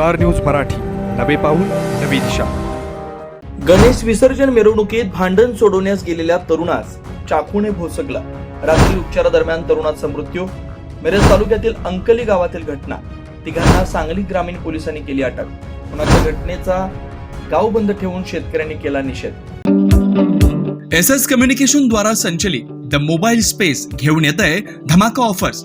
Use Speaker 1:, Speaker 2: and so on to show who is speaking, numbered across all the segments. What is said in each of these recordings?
Speaker 1: Star news Marathi. नवे पाऊल नवी दिशा.
Speaker 2: गणेश विसर्जन मिरवणुकीत भांडण सोडवण्यास गेलेल्या तरुणास चाकूने भोसकला. रात्री उपचारादरम्यान तरुणाचा मृत्यू. मिरज तालुक्यातील अंकली गावातील घटना. तिघांना सांगली ग्रामीण पोलिसांनी केली अटक. कुणाच्या घटनेचा गाव बंद ठेवून शेतकऱ्यांनी केला निषेध.
Speaker 3: एस एस कम्युनिकेशन द्वारा संचलित द मोबाईल स्पेस घेऊन येत आहे धमाका ऑफर्स.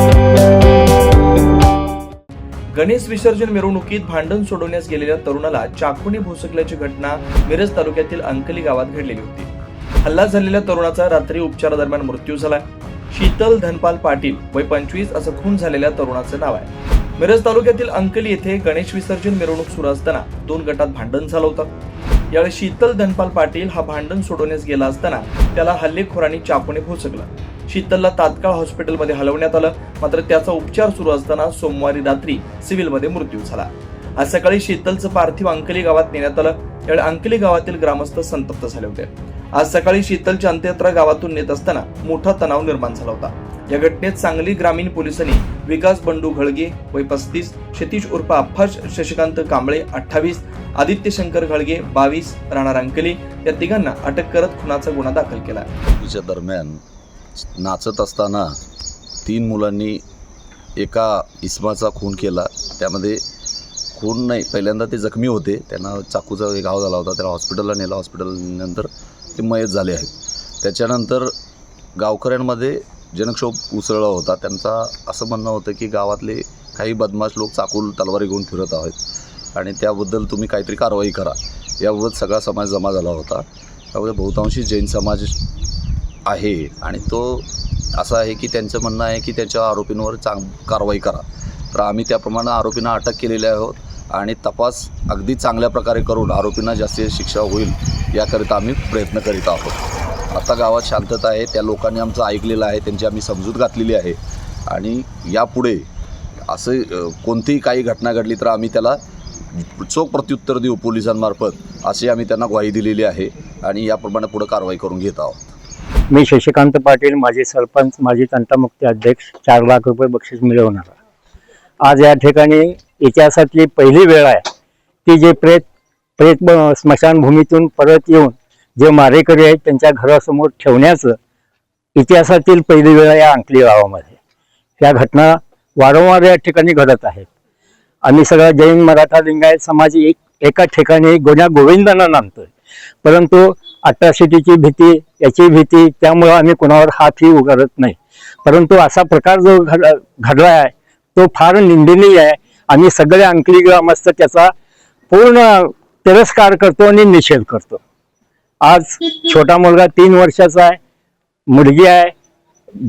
Speaker 2: गणेश विसर्जन मिरवणुकीत भांडण सोडवण्यास गेलेल्या तरुणाला चाकूने भोसकल्याची घटना मिरज तालुक्यातील अंकली गावात घडलेली होती. हल्ला झालेल्या तरुणाचा रात्री उपचारादरम्यान मृत्यू झाला शीतल धनपाल पाटील वय पंचवीस असं खून झालेल्या तरुणाचं नाव आहे. मिरज तालुक्यातील अंकली येथे गणेश विसर्जन मिरवणूक सुरू असताना दोन गटात भांडण झालं होतं. यावेळी शीतल धनपाल पाटील हा भांडण सोडवण्यास गेला असताना त्याला हल्लेखोरांनी चाकूने भोसकला. शीतलला तात्काळ हॉस्पिटलमध्ये हलवण्यात आलं. मात्र त्याचा उपचार सुरू असताना सोमवारी रात्री सिव्हिलमध्ये मृत्यू झाला. आज सकाळी शीतलचं पार्थिव अंकली गावात नेण्यात आलं. यावेळी अंकली गावातील ग्रामस्थ संतप्त झाले होते. आज सकाळी शीतलच्या अंत्ययात्रा गावातून नेत असताना मोठा तणाव निर्माण झाला होता. या घटनेत सांगली ग्रामीण पोलिसांनी विकास बंडू घळगे वय पस्तीस क्षितिश उर्फ अफ्फाश शशिकांत कांबळे अठ्ठावीस आदित्य शंकर घळगे बावीस राणा अंकली या तिघांना अटक करत खुनाचा गुन्हा दाखल केला.
Speaker 4: दरम्यान नाचत असताना तीन मुलांनी एका इस्माचा खून केला. त्यामध्ये खून नाही पहिल्यांदा ते जखमी होते. त्यांना चाकूचा घाव झाला होता. त्याला हॉस्पिटलला नेला. हॉस्पिटलनंतर ते मयत झाले आहेत. त्याच्यानंतर गावकऱ्यांमध्ये जनक्षोभ उसळला होता. त्यांचा असं म्हणणं होतं की गावातले काही बदमाश लोक चाकूल तलवारी घेऊन फिरत आहेत आणि त्याबद्दल तुम्ही काहीतरी कारवाई करा. याबाबत सगळा समाज जमा झाला होता. त्यामध्ये बहुतांशी जैन समाज आहे आणि तो असा आहे की त्यांचं म्हणणं आहे की त्याच्या आरोपींवर चांग कारवाई करा. तर आम्ही त्याप्रमाणे आरोपींना अटक केलेली आहोत आणि तपास अगदी चांगल्या प्रकारे करून आरोपींना जास्तीत जास्त शिक्षा होईल याकरिता आम्ही प्रयत्न करीत आहोत. आता गावात शांतता आहे त्या लोकांनी आमचं ऐकलेलं आहे त्यांची आम्ही समजूत घातलेली आहे आणि यापुढे असं कोणतीही काही घटना घडली तर आम्ही त्याला चोख प्रत्युत्तर देऊ पोलिसांमार्फत अशी आम्ही त्यांना ग्वाही दिलेली आहे आणि याप्रमाणे पुढं कारवाई करून घेत आहोत.
Speaker 5: मी शशिकांत पाटील माजी सरपंच माजी तंटामुक्ती अध्यक्ष चार लाख रुपये बक्षीस मिळवणारा आज या ठिकाणी इतिहासातली पहिली वेळ आहे. की जे प्रेत प्रेत स्मशानभूमीतून परत येऊन जे मारेकरी आहेत त्यांच्या घरासमोर ठेवण्याचं इतिहासातील पहिली वेळ या अंकली गावामध्ये. या घटना वारंवार या ठिकाणी घडत आहेत. आम्ही सगळा जैन मराठा लिंगायत समाज एक एका ठिकाणी गोण्या गोविंदांना नांदतोय. परंतु अट्रॉसिटीची भीती याची भीती त्यामुळं आम्ही कुणावर हातही उगारत नाही. परंतु असा प्रकार जो घड घडला आहे तो फार निंदनीय आहे. आम्ही सगळे अंकली ग्रामस्थ त्याचा पूर्ण तिरस्कार करतो आणि निषेध करतो. आज छोटा मुलगा तीन वर्षाचा आहे मुलगी आहे.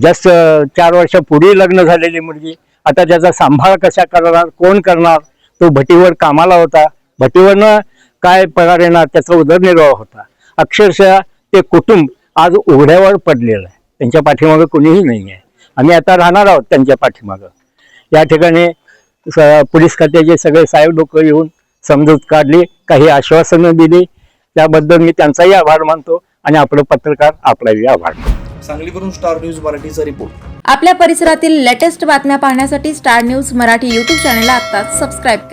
Speaker 5: जस्ट चार वर्षापूर्वी लग्न झालेली मुलगी. आता त्याचा सांभाळ कशा करणार कोण करणार? तो भटीवर कामाला होता. भटीवरनं काय पगार येणार? त्याचा उदरनिर्वाह होता. अक्षरशः ते कुटुंब आज उघड्यावर पडलेलं आहे. त्यांच्या पाठीमागं कोणीही नाही आहे आम्ही आता राहणार आहोत त्यांच्या पाठीमागं. या ठिकाणी स- पोलीस खात्याचे सगळे साहेब लोक येऊन समजूत काढली काही आश्वासनं दिली. त्याबद्दल मी त्यांचाही आभार मानतो आणि आपलं पत्रकार आपलाही आभार मानतो.
Speaker 2: सांगलीवरून स्टार न्यूज मराठीचा रिपोर्ट.
Speaker 6: आपल्या परिसरातील लेटेस्ट बातम्या पाहण्यासाठी स्टार न्यूज मराठी यूट्यूब चॅनलला आत्ताच सबस्क्राईब करा.